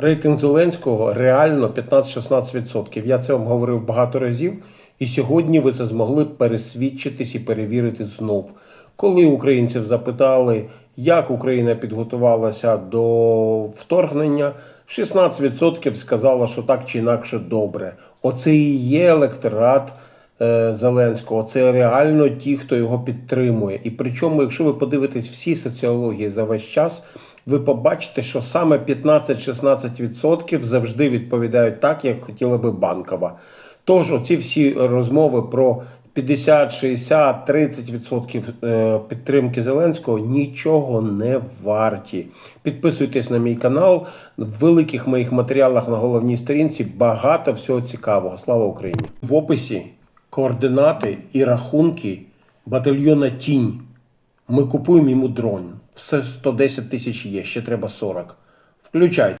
Рейтинг Зеленського реально 15-16%. Я це вам говорив багато разів, і сьогодні ви це змогли пересвідчитись і перевірити знов. Коли українців запитали, як Україна підготувалася до вторгнення, 16% сказало, що так чи інакше добре. Оце і є електорат е, Зеленського. Це реально ті, хто його підтримує. І причому, якщо ви подивитесь всі соціології за весь час, ви побачите, що саме 15-16% завжди відповідають так, як хотіла би банкова. Тож оці всі розмови про 50, 60, 30% е, підтримки Зеленського нічого не варті. Підписуйтесь на мій канал. В великих моїх матеріалах на головній сторінці багато всього цікавого. Слава Україні! В описі координати і рахунки батальйона Тінь. Ми купуємо йому дрон. Все 110 тисяч є, ще треба 40. Включайте.